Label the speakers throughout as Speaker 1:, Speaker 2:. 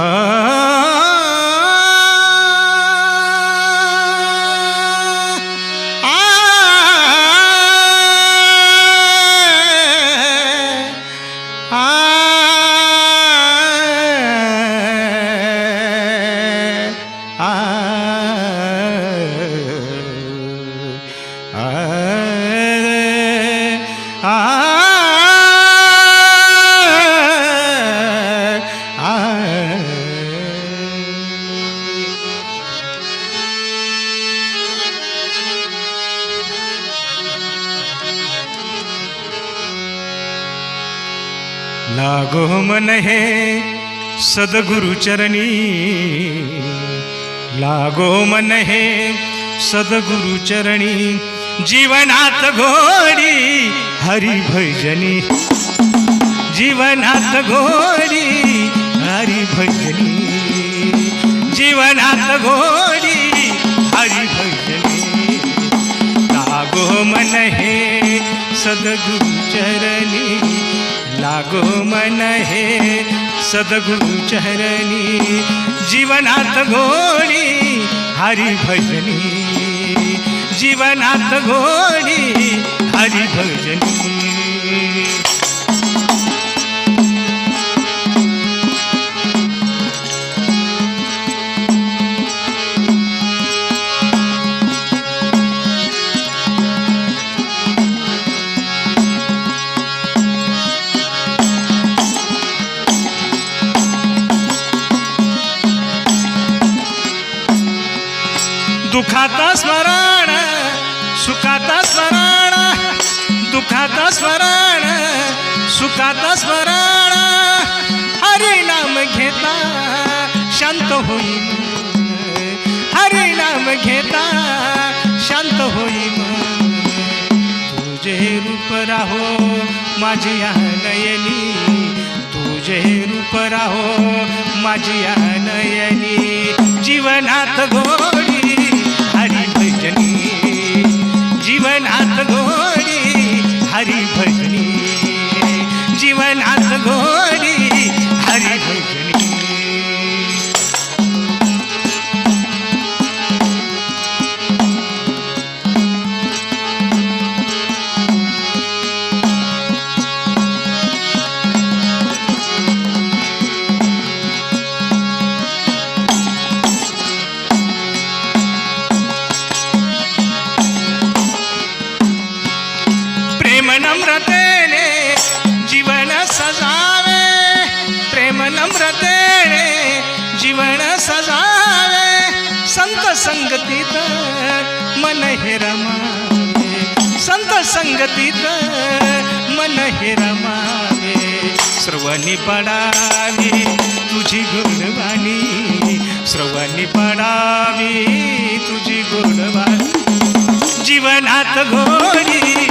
Speaker 1: ah लागो मन हे सद्गुरुचरणी लागो मन हे सद्गुरुचरणी जीवनात घोडी हरी भजनी जीवनात घोडी हरी भजनी जीवनात घोडी हरी भजनी लागो मन हे सद्गुरु चरणी. लागो मन हे सदगुरु चरणी जीवनात घोडी हरी भजनी जीवनात घोडी हरी दुखात स्मरण सुखाता स्मरण दुखात स्मरण सुखात स्मरण हरिणाम नाम घेता शांत होई हरिणाम नाम घेता शांत होई तुझे रूप राहो माझी नयनी तुझे रूप राहो माझी नयनी जीवनात घोडी जीवनात प्रेम जीवन सजावे संत संगतीत मन हे रमावे. संत संगतीत मन हे रमावे. श्रवणी पडावी तुझी गुणवाणी. श्रवणी पडावी तुझी गुणवाणी. जीवनात घोडी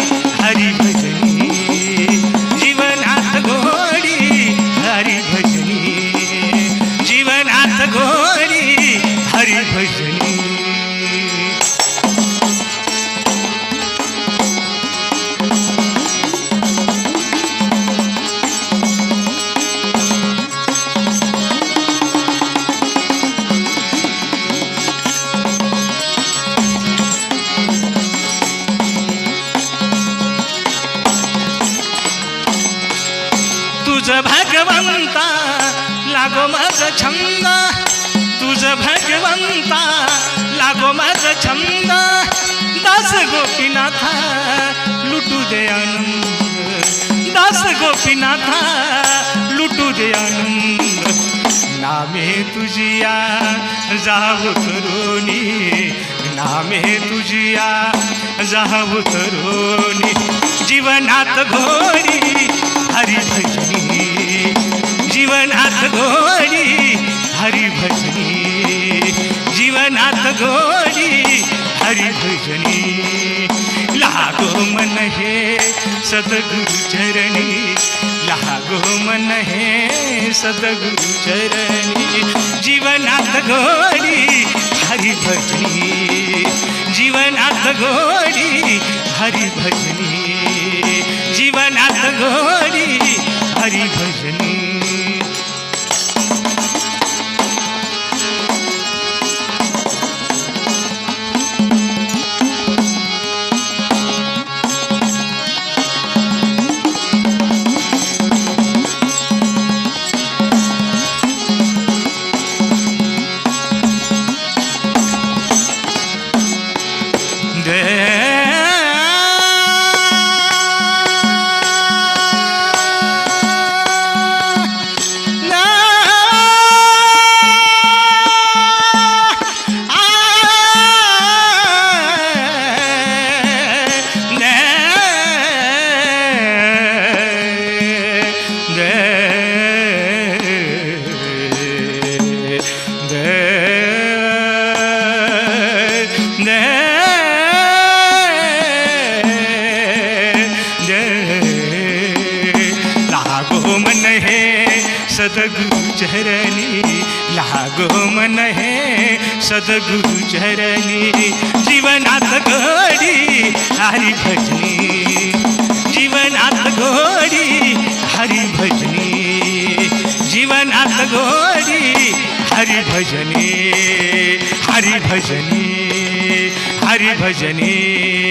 Speaker 1: माझ छंद तुझ भगवंता लागो माझ छंद. दास गोपीनाथा लुटू दे आनंद. दास गोपीनाथा लुटू दे आनंद. नामे तुझिया जाऊ करोनी नामे तुझिया जाऊ करोनी जीवनात घोरी हरी भजनी जीवनात घोडी हरी भजनी जीवनात घोडी हरी भजनी लागो मन हे सदगुरु चरणी लागो मन हे सदगुरु चरणी. जीवनात घोडी हरी भजनी जीवनात घोडी हरी भजनी जीवनात घोडी हरी भजनी सदगुरु चरणी लागो हो मन हे सदगुरु चरणी जीवनात घडी हरी भजनी जीवनात घोडी हरी भजनी जीवनात घोडी हरी भजनी हरी भजनी हरी भजनी।